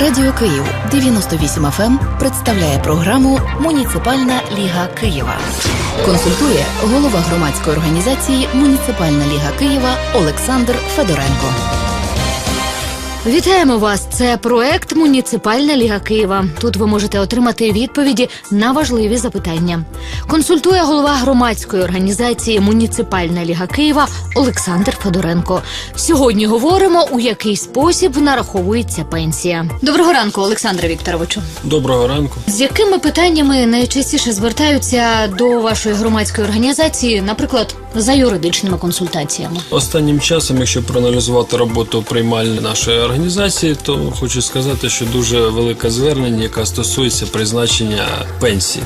Радіо Київ 98 FM представляє програму Муніципальна ліга Києва. Консультує голова громадської організації Муніципальна ліга Києва Олександр Федоренко. Вітаємо вас! Це проект Муніципальна ліга Києва. Тут ви можете отримати відповіді на важливі запитання. Консультує голова громадської організації Муніципальна ліга Києва Олександр Федоренко. Сьогодні говоримо, у який спосіб нараховується пенсія. Доброго ранку, Олександре Вікторовичу. Доброго ранку. З якими питаннями найчастіше звертаються до вашої громадської організації, наприклад, за юридичними консультаціями? Останнім часом, якщо проаналізувати роботу приймальні нашої організації, то хочу сказати, що дуже велике звернення, яка стосується призначення пенсії.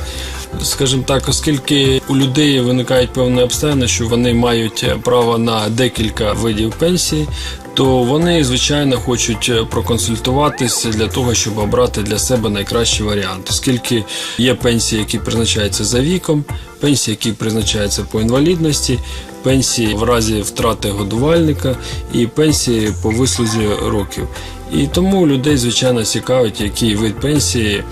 Скажімо так, оскільки у людей виникають певні обставини, що вони мають право на декілька видів пенсії, то вони звичайно хочуть проконсультуватися для того, щоб обрати для себе найкращий варіант, оскільки є пенсії, які призначаються за віком, пенсії, які призначаються по інвалідності, пенсії в разі втрати годувальника і пенсії по вислузі років. І тому людей, звичайно, цікавить, який вид пенсії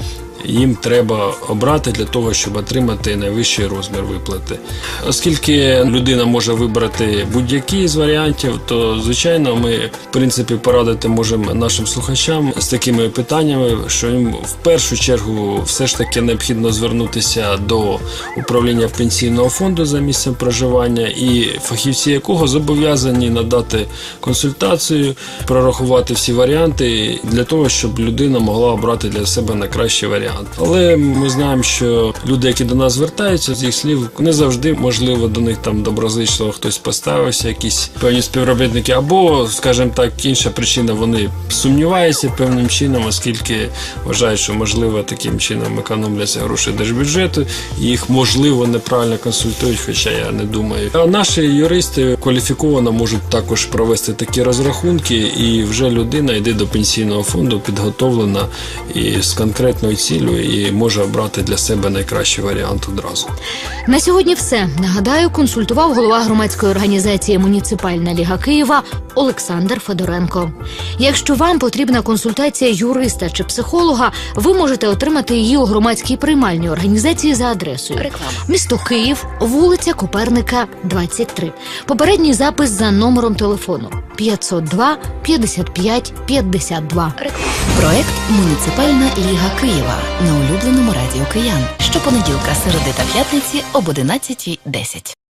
їм треба обрати для того, щоб отримати найвищий розмір виплати. Оскільки людина може вибрати будь-який з варіантів, то звичайно ми в принципі порадити можемо нашим слухачам з такими питаннями, що їм в першу чергу все ж таки необхідно звернутися до управління пенсійного фонду за місцем проживання, і фахівці якого зобов'язані надати консультацію, прорахувати всі варіанти для того, щоб людина могла обрати для себе найкращий варіант. Але ми знаємо, що люди, які до нас звертаються, з їх слів не завжди можливо до них там доброзичливо хтось поставився, якісь певні співробітники, або, скажімо так, інша причина вони сумніваються певним чином, оскільки вважають, що можливо таким чином економляться гроші держбюджету, їх можливо неправильно консультують, хоча я не думаю. А наші юристи кваліфіковано можуть також провести такі розрахунки, і вже людина йде до пенсійного фонду підготовлена і з конкретною цілею і може обрати для себе найкращий варіант одразу. На сьогодні все. Нагадаю, консультував голова громадської організації Муніципальна ліга Києва Олександр Федоренко. Якщо вам потрібна консультація юриста чи психолога, ви можете отримати її у громадській приймальній організації за адресою Реклама. місто Київ, вулиця Коперника, 23. Попередній запис за номером телефону 502 55 52. Проект Муніципальна ліга Києва на улюбленому радіо Киян щопонеділка, середи та п'ятниці об 11.10.